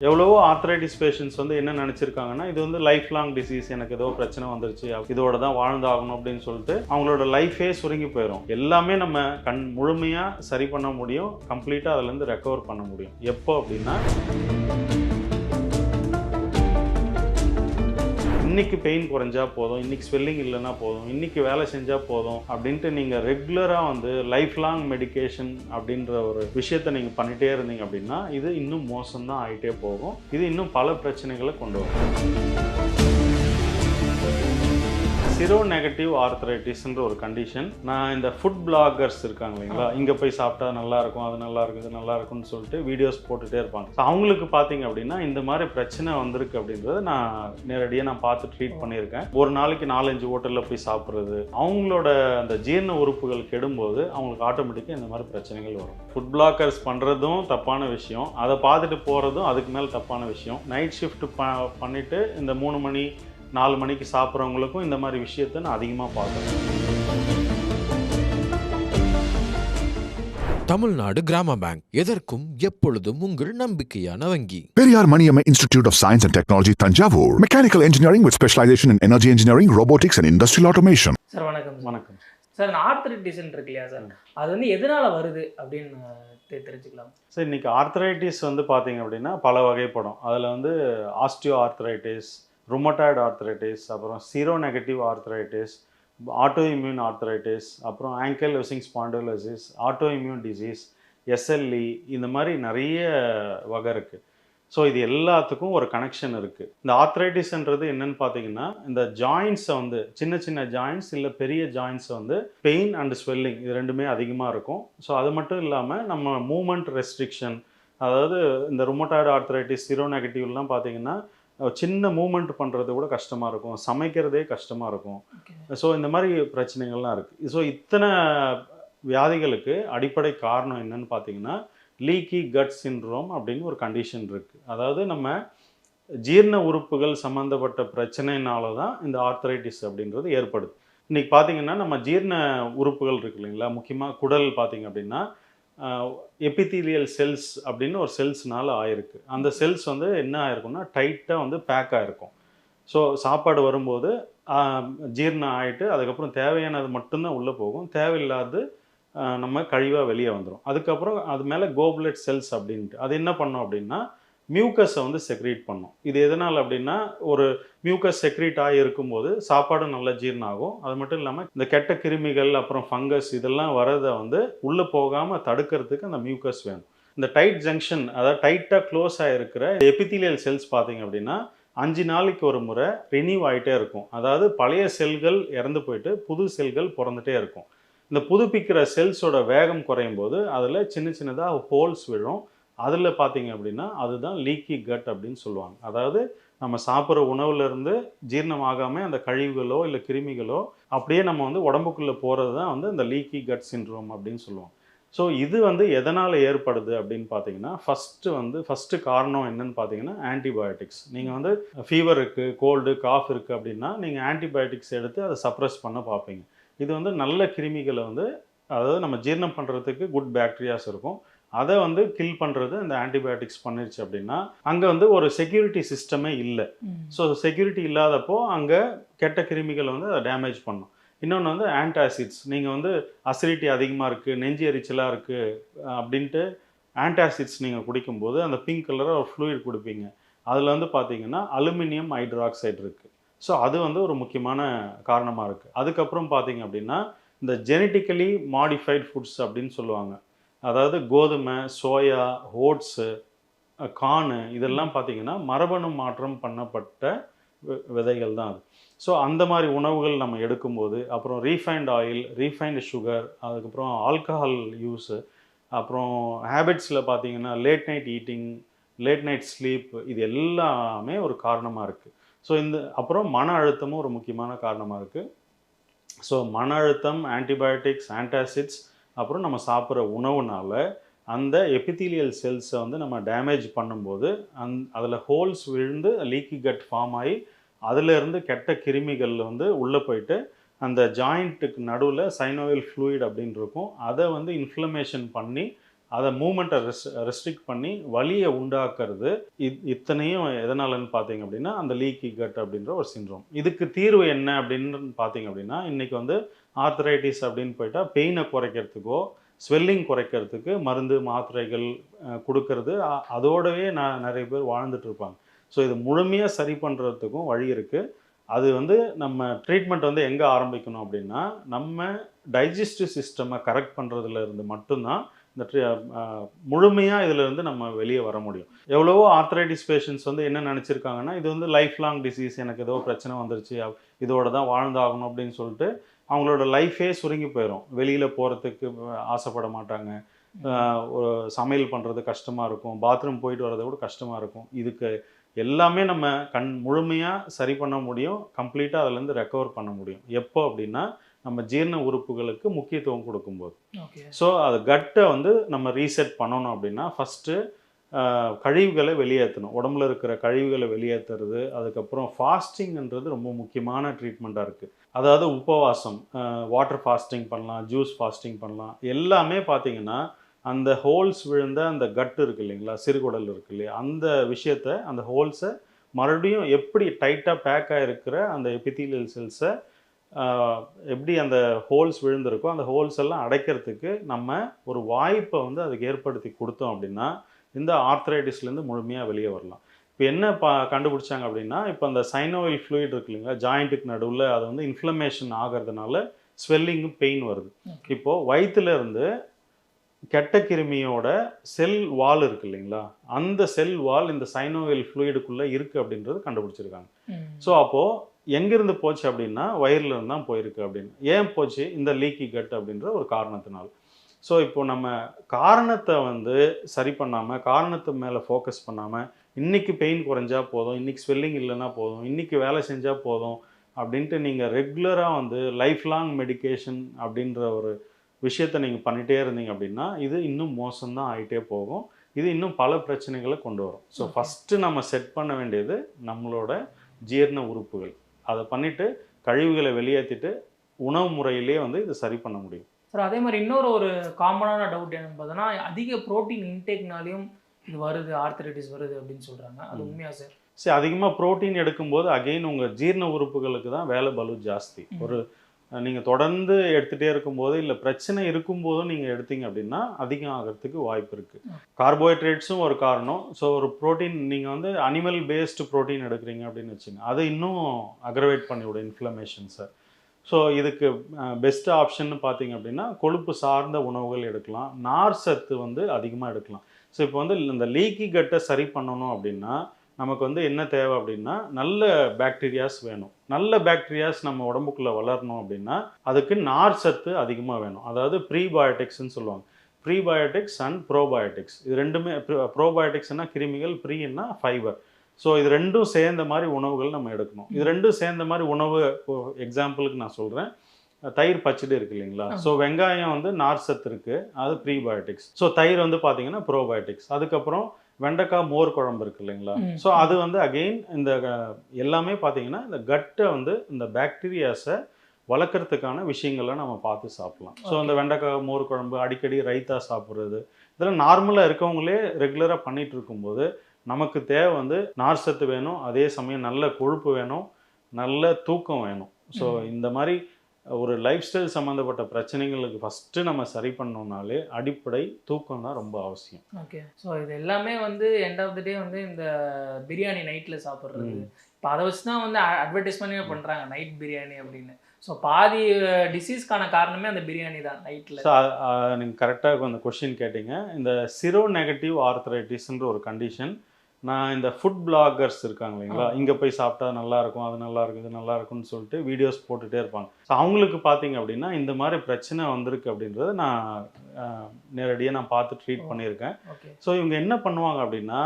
எவ்வளவோ arthritis patients வந்து என்ன நினச்சிருக்காங்கன்னா இது வந்து லைஃப் லாங் டிசீஸ் எனக்கு ஏதோ பிரச்சனை வந்துருச்சு இதோட தான் வாழ்ந்தாகணும் அப்படின்னு சொல்லிட்டு அவங்களோட லைஃபே சுருங்கி போயிடும் எல்லாமே நம்ம கண் முழுமையாக சரி பண்ண முடியும் கம்ப்ளீட்டாக அதுலேருந்து ரெக்கவர் பண்ண முடியும். எப்போ அப்படின்னா இன்னைக்கு பெயின் குறைஞ்சா போதும் இன்னைக்கு ஸ்வெல்லிங் இல்லைன்னா போதும் இன்னைக்கு வேலை செஞ்சால் போதும் அப்படின்ட்டு நீங்கள் ரெகுலராக வந்து லைஃப் லாங் மெடிக்கேஷன் அப்படின்ற ஒரு விஷயத்தை நீங்கள் பண்ணிகிட்டே இருந்தீங்க அப்படின்னா இது இன்னும் மோசம்தான் ஆகிட்டே போகும். இது இன்னும் பல பிரச்சனைகளை கொண்டு வரும். சிரோ நெகட்டிவ் ஆர்த்தரைட்டிஸ்ன்ற ஒரு கண்டிஷன் நான் இந்த ஃபுட் பிளாகர்ஸ் இருக்காங்க இல்லைங்களா? இங்கே போய் சாப்பிட்டா நல்லா இருக்கும் அது நல்லா இருக்கும் இது நல்லா இருக்கும்னு சொல்லிட்டு வீடியோஸ் போட்டுட்டே இருப்பாங்க. அவங்களுக்கு பார்த்தீங்க அப்படின்னா இந்த மாதிரி பிரச்சனை வந்திருக்கு அப்படின்றத நான் நேரடியாக நான் பார்த்து ட்ரீட் பண்ணியிருக்கேன். ஒரு நாளைக்கு நாலஞ்சு ஹோட்டலில் போய் சாப்பிட்றது அவங்களோட அந்த ஜீரண உறுப்புகள் கெடும்போது அவங்களுக்கு ஆட்டோமேட்டிக்காக இந்த மாதிரி பிரச்சனைகள் வரும். ஃபுட் பிளாக்கர்ஸ் பண்ணுறதும் தப்பான விஷயம். அதை பார்த்துட்டு போகிறதும் அதுக்கு மேலே தப்பான விஷயம். நைட் ஷிஃப்ட் ப பண்ணிவிட்டு இந்த மூணு மணி நாலு மணிக்கு சாப்பிட்றவங்களுக்கும் இந்த மாதிரி விஷயத்தை நான் அதிகமாக பார்க்குறேன். தமிழ்நாடு கிராம பேங்க். எதற்கும் எப்பொழுதும் உங்கள் நம்பிக்கையான வங்கி. Periyar Maniamma Institute of Science and Technology, Tanjavur. Mechanical engineering with specialization in energy engineering, robotics, and industrial automation. Sir வணக்கம் சார். வணக்கம். சார் இந்த ஆர்த்தரைட்டிஸ்ன்னு இருக்கு இல்லையா சார்? அது வந்து எதனால வருது அப்படின்னு தெரிஞ்சுக்கலாம். சரி இன்னைக்கு ஆர்த்தரைட்டிஸ் வந்து பார்த்தீங்க அப்படின்னா பல வகைப்படும். அதில் வந்து ஆஸ்டியோ ஆர்த்தரைட்டிஸ் ருமட்டாய்டு ஆர்த்ரைட்டிஸ் அப்புறம் sero negative arthritis auto immune arthritis அப்புறம் ankylosing spondylosis auto immune disease SLE இந்த மாதிரி நிறைய வகை இருக்குது ஸோ இது எல்லாத்துக்கும் ஒரு கனெக்ஷன் இருக்குது இந்த ஆர்த்ரைட்டிஸ்ன்றது என்னன்னு பார்த்தீங்கன்னா இந்த ஜாயின்ஸை வந்து சின்ன சின்ன ஜாயின்ஸ் இல்லை பெரிய ஜாயின்ஸை வந்து பெயின் அண்ட் ஸ்வெல்லிங் இது ரெண்டுமே அதிகமாக இருக்கும். ஸோ அது மட்டும் இல்லாமல் நம்ம மூமெண்ட் ரெஸ்ட்ரிக்ஷன் அதாவது இந்த ருமட்டாய்டு ஆர்த்ரைட்டிஸ் சீரோ நெகட்டிவ்லாம் பார்த்தீங்கன்னா சின்ன மூமெண்ட் பண்ணுறது கூட கஷ்டமாக இருக்கும். சமைக்கிறதே கஷ்டமாக இருக்கும். ஸோ இந்த மாதிரி பிரச்சனைகள்லாம் இருக்குது ஸோ இத்தனை வியாதிகளுக்கு அடிப்படை காரணம் என்னன்னு பார்த்தீங்கன்னா லீக்கி கட் சின்ட்ரோம் அப்படின்னு ஒரு கண்டிஷன் இருக்குது அதாவது நம்ம ஜீரண உறுப்புகள் சம்மந்தப்பட்ட பிரச்சனைனால தான் இந்த ஆர்த்தரைட்டிஸ் அப்படின்றது ஏற்படுது. இன்னைக்கு பார்த்தீங்கன்னா நம்ம ஜீரண உறுப்புகள் இருக்கு இல்லைங்களா? முக்கியமாக குடல் பார்த்தீங்க அப்படின்னா எபித்தீலியல் செல்ஸ் அப்படின்னு ஒரு செல்ஸ்னால ஆயிருக்கு. அந்த செல்ஸ் வந்து என்ன ஆயிருக்கும்னா டைட்டாக வந்து பேக் ஆகிருக்கும் ஸோ சாப்பாடு வரும்போது ஜீர்ணம் ஜீரணம் அதுக்கப்புறம் தேவையானது மட்டும்தான் உள்ளே போகும். தேவையில்லாது நம்ம கழிவாக வெளியே வந்துடும் அதுக்கப்புறம் அது மேலே கோப்லெட் செல்ஸ் அப்படின்ட்டு. அது என்ன பண்ணோம் அப்படின்னா மியூக்கஸை வந்து செக்ரீட் பண்ணும். இது எதனால் அப்படின்னா ஒரு மியூக்கஸ் செக்ரீட் ஆகி இருக்கும்போது சாப்பாடும் நல்லா ஜீரணம் ஆகும் அது மட்டும் இல்லாமல் இந்த கெட்ட கிருமிகள் அப்புறம் ஃபங்கஸ் இதெல்லாம் வரதை வந்து உள்ளே போகாமல் தடுக்கிறதுக்கு அந்த மியூக்கஸ் வேணும். இந்த டைட் ஜங்ஷன் அதாவது டைட்டாக க்ளோஸ் ஆகிருக்கிற எபித்தீலியல் செல்ஸ் பார்த்தீங்க அப்படின்னா அஞ்சு நாளைக்கு ஒரு முறை ரினியூவ் ஆகிட்டே இருக்கும். அதாவது பழைய செல்கள் இறந்து போயிட்டு புது செல்கள் பிறந்துட்டே இருக்கும். இந்த புதுப்பிக்கிற செல்ஸோட வேகம் குறையும் போது அதில் சின்ன சின்னதாக ஹோல்ஸ் விழும். அதில் பார்த்தீங்க அப்படின்னா அதுதான் லீக்கி கட் அப்படின்னு சொல்லுவாங்க. அதாவது நம்ம சாப்பிட்ற உணவுலேருந்து ஜீரணமாகாமல் அந்த கழிவுகளோ இல்லை கிருமிகளோ அப்படியே நம்ம வந்து உடம்புக்குள்ளே போகிறது தான் வந்து இந்த லீக்கி கட் சின்ரோம் அப்படின்னு சொல்லுவோம் ஸோ இது வந்து எதனால் ஏற்படுது அப்படின்னு பார்த்தீங்கன்னா ஃபஸ்ட்டு வந்து ஃபஸ்ட்டு காரணம் என்னன்னு பார்த்தீங்கன்னா ஆன்டிபயோட்டிக்ஸ் நீங்கள் வந்து ஃபீவர் இருக்குது கோல்டு காஃப் இருக்குது அப்படின்னா நீங்கள் ஆன்டிபயோட்டிக்ஸ் எடுத்து அதை சப்ரஸ் பண்ண பார்ப்பீங்க இது வந்து நல்ல கிருமிகளை வந்து அதாவது நம்ம ஜீரணம் பண்ணுறதுக்கு குட் பேக்டீரியாஸ் இருக்கும். அதை வந்து கில் பண்ணுறது இந்த ஆன்டிபயோட்டிக்ஸ் பண்ணிருச்சு அப்படின்னா அங்கே வந்து ஒரு செக்யூரிட்டி சிஸ்டமே இல்லை. ஸோ செக்யூரிட்டி இல்லாதப்போ அங்கே கெட்ட கிருமிகள் வந்து அதை டேமேஜ் பண்ணும். இன்னொன்று வந்து ஆன்டாசிட்ஸ் நீங்கள் வந்து அசிடிட்டி அதிகமாக இருக்குது நெஞ்சு எரிச்சலாக இருக்குது அப்படின்ட்டு ஆன்டாசிட்ஸ் நீங்கள் குடிக்கும்போது அந்த பிங்க் கலராக ஒரு ஃப்ளூயிட் கொடுப்பீங்க. அதில் வந்து பார்த்தீங்கன்னா அலுமினியம் ஹைட்ராக்சைடு இருக்குது ஸோ அது வந்து ஒரு முக்கியமான காரணமாக இருக்குது அதுக்கப்புறம் பார்த்தீங்க அப்படின்னா இந்த ஜெனட்டிக்கலி மாடிஃபைட் ஃபுட்ஸ் அப்படின்னு சொல்லுவாங்க. அதாவது கோதுமை சோயா ஓட்ஸு கானு இதெல்லாம் பார்த்தீங்கன்னா மரபணு மாற்றம் பண்ணப்பட்ட வி- விதைகள் தான் அது. ஸோ அந்த மாதிரி உணவுகள் நம்ம எடுக்கும்போது அப்புறம் ரீஃபைண்ட் ஆயில் ரீஃபைண்ட் சுகர் அதுக்கப்புறம் ஆல்கஹால் யூஸு அப்புறம் ஹேபிட்ஸில் பார்த்தீங்கன்னா late night eating late night sleep இது எல்லாமே ஒரு காரணமாக இருக்குது ஸோ இந்த அப்புறம் மன அழுத்தமும் ஒரு முக்கியமான காரணமாக இருக்குது ஸோ மன அழுத்தம் ஆன்டிபயோட்டிக்ஸ் ஆன்டாசிட்ஸ் அப்புறம் நம்ம சாப்பிட்ற உணவுனால அந்த எபித்தீலியல் செல்ஸை வந்து நம்ம டேமேஜ் பண்ணும்போது அந் அதில் ஹோல்ஸ் விழுந்து லீக்கி கட் ஃபார்ம் ஆகி அதிலிருந்து கெட்ட கிருமிகள் வந்து உள்ளே போயிட்டு அந்த ஜாயிண்ட்டுக்கு நடுவில் சைனோவில் ஃப்ளூயிட் அப்படின்னு இருக்கும். அதை வந்து இன்ஃப்ளமேஷன் பண்ணி அதை மூமெண்ட்டை ரெஸ் ரெஸ்ட்ரிக்ட் பண்ணி வலியை உண்டாக்குறது. இத் இத்தனையும் எதனாலன்னு பார்த்தீங்க அப்படின்னா அந்த லீக்கி கட் அப்படின்ற ஒரு சிண்ட்ரோம் இதுக்கு தீர்வு என்ன அப்படின்னு பார்த்தீங்க அப்படின்னா இன்றைக்கி வந்து ஆர்த்தரைட்டிஸ் அப்படின்னு போயிட்டால் பெயினை குறைக்கிறதுக்கோ ஸ்வெல்லிங் குறைக்கிறதுக்கு மருந்து மாத்திரைகள் கொடுக்கறது அதோடவே நான் நிறைய பேர் வாழ்ந்துட்டு இருப்பாங்க. ஸோ இது முழுமையாக சரி பண்ணுறதுக்கும் வழி இருக்குது அது வந்து நம்ம ட்ரீட்மெண்ட் வந்து எங்கே ஆரம்பிக்கணும் அப்படின்னா நம்ம டைஜஸ்டிவ் சிஸ்டமை கரெக்ட் பண்ணுறதுல இருந்து மட்டும்தான் இந்த முழுமையாக இதிலிருந்து நம்ம வெளியே வர முடியும். எவ்வளவோ ஆர்த்தரைட்டிஸ் பேஷண்ட்ஸ் வந்து என்ன நினச்சிருக்காங்கன்னா இது வந்து லைஃப் லாங் டிசீஸ் எனக்கு ஏதோ பிரச்சனை வந்துருச்சு இதோட தான் வாழ்ந்தாகணும் அப்படின்னு சொல்லிட்டு அவங்களோட லைஃபே சுருங்கி போயிடும் வெளியில் போகிறதுக்கு ஆசைப்பட மாட்டாங்க. ஒரு சமையல் பண்ணுறது கஷ்டமாக இருக்கும். பாத்ரூம் போயிட்டு வர்றது கூட கஷ்டமாக இருக்கும். இதுக்கு எல்லாமே நம்ம கண் முழுமையாக சரி பண்ண முடியும். கம்ப்ளீட்டாக அதுலேருந்து ரெக்கவர் பண்ண முடியும். எப்போ அப்படின்னா நம்ம ஜீரண உறுப்புகளுக்கு முக்கியத்துவம் கொடுக்கும்போது. ஓகே. ஸோ அது கட்டை வந்து நம்ம ரீசெட் பண்ணணும் அப்படின்னா ஃபஸ்ட்டு கழிவுகளை வெளியேற்றணும். உடம்புல இருக்கிற கழிவுகளை வெளியேற்றுறது அதுக்கப்புறம் ஃபாஸ்டிங்ன்றது ரொம்ப முக்கியமான ட்ரீட்மெண்ட்டாக இருக்குது அதாவது உபவாசம் வாட்டர் ஃபாஸ்டிங் பண்ணலாம் ஜூஸ் ஃபாஸ்டிங் பண்ணலாம். எல்லாமே பார்த்தீங்கன்னா அந்த ஹோல்ஸ் விழுந்த அந்த கட் இருக்கு இல்லைங்களா? சிறுகுடல் இருக்கு இல்லையா? அந்த விஷயத்த அந்த ஹோல்ஸை மறுபடியும் எப்படி டைட்டாக பேக் ஆகிருக்கிற அந்த எபித்தீலியல் செல்ஸை எப்படி அந்த ஹோல்ஸ் விழுந்திருக்கோ அந்த ஹோல்ஸ் எல்லாம் அடைக்கிறதுக்கு நம்ம ஒரு வாய்ப்பை வந்து அதுக்கு ஏற்படுத்தி கொடுத்தோம் அப்படின்னா இந்த ஆர்த்தரைட்டிஸ்லேருந்து முழுமையாக வெளியே வரலாம். இப்போ என்ன பா கண்டுபிடிச்சாங்க அப்படின்னா இப்போ அந்த சைனோவில் ஃப்ளூயிட் இருக்கு இல்லைங்களா ஜாயிண்ட்டுக்கு நடுவில் அது வந்து இன்ஃப்ளமேஷன் ஆகிறதுனால ஸ்வெல்லிங்கும் பெயின் வருது. இப்போது வயிற்றுல இருந்து கெட்ட கிருமியோட செல் வால் இருக்கு இல்லைங்களா அந்த செல் வால் இந்த சைனோவில் ஃப்ளூயிடுக்குள்ளே இருக்குது அப்படின்றது கண்டுபிடிச்சிருக்காங்க. ஸோ அப்போது எங்கேருந்து போச்சு அப்படின்னா வயிறுல இருந்து தான் போயிருக்கு அப்படின்னு. ஏன் போச்சு? இந்த லீக்கி கட் அப்படின்ற ஒரு காரணத்தினால. ஸோ இப்போ நம்ம காரணத்தை வந்து சரி பண்ணாமல் காரணத்து மேலே ஃபோக்கஸ் பண்ணாமல் இன்னைக்கு பெயின் குறைஞ்சா போதும் இன்னைக்கு ஸ்வெல்லிங் இல்லைன்னா போதும் இன்னைக்கு வேலை செஞ்சால் போதும் அப்படின்ட்டு நீங்கள் ரெகுலராக வந்து லைஃப் லாங் மெடிகேஷன் அப்படின்ற ஒரு விஷயத்தை நீங்கள் பண்ணிகிட்டே இருந்தீங்க அப்படின்னா இது இன்னும் மோசம்தான் ஆகிட்டே போகும். இது இன்னும் பல பிரச்சனைகளை கொண்டு வரும். ஸோ. ஃபஸ்ட்டு நம்ம செட் பண்ண வேண்டியது நம்மளோட ஜீரண உறுப்புகள். அதை பண்ணிவிட்டு கழிவுகளை வெளியேற்றிட்டு உணவு முறையிலே வந்து இதை சரி பண்ண முடியும் சார் அதே மாதிரி இன்னொரு ஒரு காமனான டவுட் என்னன்னு பார்த்தோன்னா அதிக ப்ரோட்டீன் இன்டேக்னாலையும் இது வருது ஆர்த்தரைட்டிஸ் வருது அப்படின்னு சொல்றாங்க அது ம். உண்மையா சார் சரி அதிகமாக புரோட்டீன் எடுக்கும்போது அகைன் உங்கள் ஜீரண உறுப்புகளுக்கு தான் வேலை பலு ஜாஸ்தி. ஒரு நீங்கள் தொடர்ந்து எடுத்துகிட்டே இருக்கும்போது இல்லை பிரச்சனை இருக்கும்போதும் நீங்கள் எடுத்தீங்க அப்படின்னா அதிகம் ஆகிறதுக்கு வாய்ப்பு இருக்குது. கார்போஹைட்ரேட்ஸும் ஒரு காரணம். ஸோ ஒரு ப்ரோட்டீன் நீங்கள் வந்து அனிமல் பேஸ்டு ப்ரோட்டீன் எடுக்கிறீங்க அப்படின்னு வச்சுங்க அது இன்னும் அக்ரவேட் பண்ணிவிடும் இன்ஃப்ளமேஷன்ஸை ஸோ இதுக்கு பெஸ்ட் ஆப்ஷன் பார்த்தீங்க அப்படின்னா கொழுப்பு சார்ந்த உணவுகள் எடுக்கலாம். நார் சத்து வந்து அதிகமாக எடுக்கலாம். ஸோ இப்போ வந்து இந்த லீக்கி கட்டை சரி பண்ணணும் அப்படின்னா நமக்கு வந்து என்ன தேவை அப்படின்னா நல்ல பாக்டீரியாஸ் வேணும். நல்ல பாக்டீரியாஸ் நம்ம உடம்புக்குள்ளே வளரணும் அப்படின்னா அதுக்கு நார் சத்து அதிகமாக வேணும். அதாவது ப்ரீபயோட்டிக்ஸ்னு சொல்லுவாங்க. ப்ரீபயோட்டிக்ஸ் அண்ட் ப்ரோபயோட்டிக்ஸ் இது ரெண்டுமே ப்ரோபயோட்டிக்ஸ்னா கிருமிகள் ப்ரீன்னா ஃபைபர் ஸோ இது ரெண்டும் சேர்ந்த மாதிரி உணவுகள் நம்ம எடுக்கணும். இது ரெண்டும் சேர்ந்த மாதிரி உணவு எக்ஸாம்பிளுக்கு நான் சொல்கிறேன் தயிர் பச்சடி இருக்கு இல்லைங்களா. ஸோ வெங்காயம் வந்து நார் சத்து இருக்குது அது ப்ரீபயோட்டிக்ஸ் ஸோ தயிர் வந்து பார்த்தீங்கன்னா ப்ரோபயோட்டிக்ஸ் அதுக்கப்புறம் வெண்டைக்காய் மோர் குழம்பு இருக்கு இல்லைங்களா. ஸோ அது வந்து அகெயின் இந்த எல்லாமே பார்த்தீங்கன்னா இந்த கட்டை வந்து இந்த பாக்டீரியாஸை வளர்க்குறதுக்கான விஷயங்களை நம்ம பார்த்து சாப்பிடலாம் ஸோ இந்த வெண்டைக்காய் மோர் குழம்பு அடிக்கடி ரைத்தா சாப்பிட்றது இதெல்லாம் நார்மலாக இருக்கவங்களே ரெகுலராக பண்ணிட்டு இருக்கும்போது நமக்கு தேவை வந்து நார் சத்து வேணும் அதே சமயம் நல்ல கொழுப்பு வேணும் நல்ல தூக்கம் வேணும் ஸோ. இந்த மாதிரி ஒரு லைஃப் ஸ்டைல் சம்மந்தப்பட்ட பிரச்சனைகளுக்கு ஃபஸ்ட்டு நம்ம சரி பண்ணோம்னாலே அடிப்படை தூக்கம் தான் ரொம்ப அவசியம். ஓகே ஸோ இது எல்லாமே வந்து எண்ட் ஆஃப் த டே வந்து இந்த பிரியாணி நைட்டில் சாப்பிட்றது. இப்போ அதை வச்சு தான் வந்து அட்வர்டைஸ்மெண்ட்டே பண்ணுறாங்க நைட் பிரியாணி அப்படின்னு. ஸோ பாதி டிசீஸ்க்கான காரணமே அந்த பிரியாணி தான் நைட்டில் ஸோ நீங்கள் கரெக்டாக அந்த கொஷின் கேட்டீங்க. இந்த சிரோ நெகட்டிவ் ஆர்த்தரைட்டிஸ்ன்ற ஒரு கண்டிஷன் நான் இந்த ஃபுட் பிளாகர்ஸ் இருக்காங்க இல்லைங்களா. இங்கே போய் சாப்பிட்டா நல்லா இருக்கும் அது நல்லா இருக்கும் இது நல்லா இருக்கும்னு சொல்லிட்டு வீடியோஸ் போட்டுகிட்டே இருப்பாங்க. ஸோ அவங்களுக்கு பார்த்தீங்க அப்படின்னா இந்த மாதிரி பிரச்சனை வந்திருக்கு அப்படின்றத நான் நேரடியாக நான் பார்த்து ட்ரீட். பண்ணியிருக்கேன். ஸோ இவங்க என்ன பண்ணுவாங்க அப்படின்னா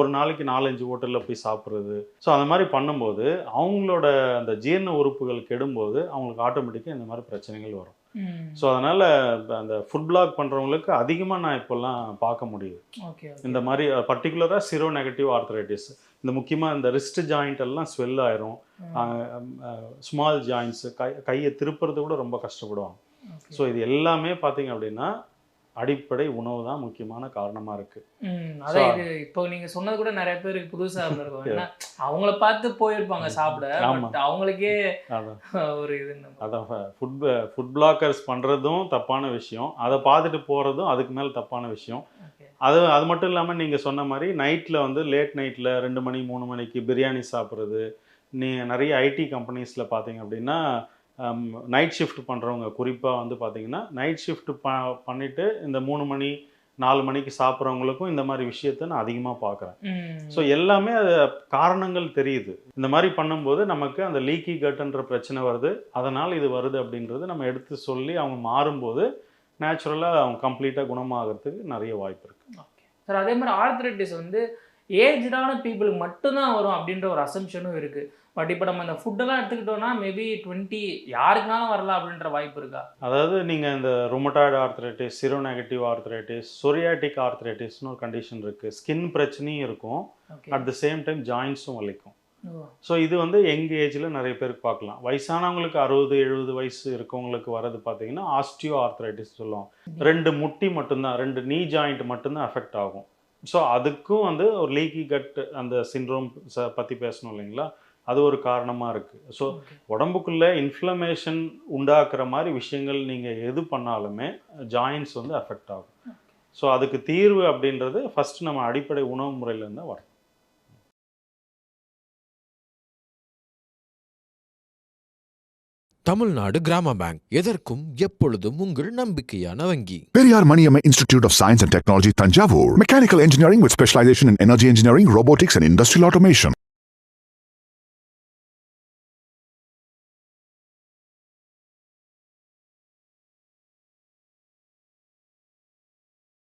ஒரு நாளைக்கு நாலஞ்சு ஹோட்டலில் போய் சாப்பிட்றது. ஸோ அந்த மாதிரி பண்ணும்போது அவங்களோட அந்த ஜீரண உறுப்புகள் கெடும்போது அவங்களுக்கு ஆட்டோமேட்டிக்காக இந்த மாதிரி பிரச்சனைகள் வரும். ஸோ அதனால் அந்த ஃபுட் பிளாக் பண்ணுறவங்களுக்கு அதிகமாக நான் இப்போல்லாம் பார்க்க முடியுது இந்த மாதிரி பர்டிகுலராக சிரோ நெகட்டிவ் ஆர்த்தரைட்டிஸ் இந்த முக்கியமாக இந்த ரிஸ்ட் ஜாயிண்ட் எல்லாம் ஸ்வெல் ஆயிரும். ஸ்மால் ஜாயின்ஸ் கை கையை திருப்புறது கூட ரொம்ப கஷ்டப்படுவாங்க. ஸோ இது எல்லாமே பார்த்தீங்க அப்படின்னா அடிப்படை உணவு தான் முக்கியமான காரணமாக இருக்குது ம், அதான் இது இப்போ நீங்க சொன்னது கூட நிறைய பேருக்கு புதுசா ஏன்னா அவங்கள பார்த்து போயிருப்பாங்க சாப்பிட அவங்களுக்கே ஒரு இது அதான் ஃபுட் ஃபுட் பிளாக்கர்ஸ் பண்ணுறதும் தப்பான விஷயம். அதை பார்த்துட்டு போகிறதும் அதுக்கு மேலே தப்பான விஷயம். அது அது மட்டும் இல்லாமல் நீங்கள் சொன்ன மாதிரி நைட்டில் வந்து லேட் நைட்டில் ரெண்டு மணி மூணு மணிக்கு பிரியாணி சாப்பிட்றது. நீ நிறைய ஐடி கம்பெனிஸில் பார்த்தீங்க அப்படின்னா நைட் ஷிஃப்ட் பண்ணுறவங்க குறிப்பாக வந்து பார்த்தீங்கன்னா நைட் ஷிஃப்ட் ப பண்ணிவிட்டு இந்த மூணு மணி நாலு மணிக்கு சாப்பிட்றவங்களுக்கும் இந்த மாதிரி விஷயத்தை நான் அதிகமாக பார்க்குறேன். ஸோ எல்லாமே அது காரணங்கள் தெரியுது. இந்த மாதிரி பண்ணும்போது நமக்கு அந்த லீக்கி கட்டுன்ற பிரச்சனை வருது. அதனால் இது வருது அப்படின்றது நம்ம எடுத்து சொல்லி அவங்க மாறும்போது நேச்சுரலாக அவங்க கம்ப்ளீட்டாக குணமாகறதுக்கு நிறைய வாய்ப்பு இருக்குது சார் அதே மாதிரி ஆர்த்ரைட்டிஸ் வந்து ஏஜ்டான பீப்புளுக்கு மட்டும்தான் வரும் அப்படின்ற ஒரு அசம்ஷனும் இருக்கு. பட் இப்போ நம்ம இந்த ஃபுட்டெல்லாம் எடுத்துக்கிட்டோம்னா மேபி டுவெண்ட்டி யாருக்குனாலும் வரலாம் அப்படின்ற வாய்ப்பு இருக்கா? அதாவது நீங்கள் இந்த rheumatoid arthritis sero negative arthritis psoriatic ஆர்த்ரைட்டிஸ்னு ஒரு கண்டிஷன் இருக்குது ஸ்கின் பிரச்சனையும் இருக்கும். அட் த சேம் டைம் ஜாயின்ஸும் வலிக்கும். ஸோ இது வந்து யங் ஏஜில் நிறைய பேருக்கு பார்க்கலாம். வயசானவங்களுக்கு அறுபது எழுபது வயசு இருக்கவங்களுக்கு வர்றது பார்த்தீங்கன்னா ஆஸ்டியோ ஆர்த்ரைட்டிஸ் சொல்லுவோம் ரெண்டு முட்டி மட்டும்தான் ரெண்டு நீ ஜாயிண்ட் மட்டும்தான் அஃபெக்ட் ஆகும். ஸோ அதுக்கும் வந்து ஒரு லீக்கி கட் அந்த சிண்ட்ரோம் பற்றி பேசணும் இல்லைங்களா? அது ஒரு காரணமாக இருக்குது ஸோ உடம்புக்குள்ளே இன்ஃப்ளமேஷன் உண்டாக்குற மாதிரி விஷயங்கள் நீங்கள் எது பண்ணாலுமே ஜாயின்ஸ் வந்து அஃபெக்ட் ஆகும். ஸோ அதுக்கு தீர்வு அப்படின்றது ஃபஸ்ட்டு நம்ம அடிப்படை உணவு முறையிலேருந்து வரும். தமிழ்நாடு கிராம பேங்க். எதற்கும் எப்பொழுதும் உங்கள் நம்பிக்கையான வங்கி. Periyar Maniamma Institute of Science and Technology, Tanjavur. Mechanical engineering with specialization in energy engineering, robotics, and industrial automation.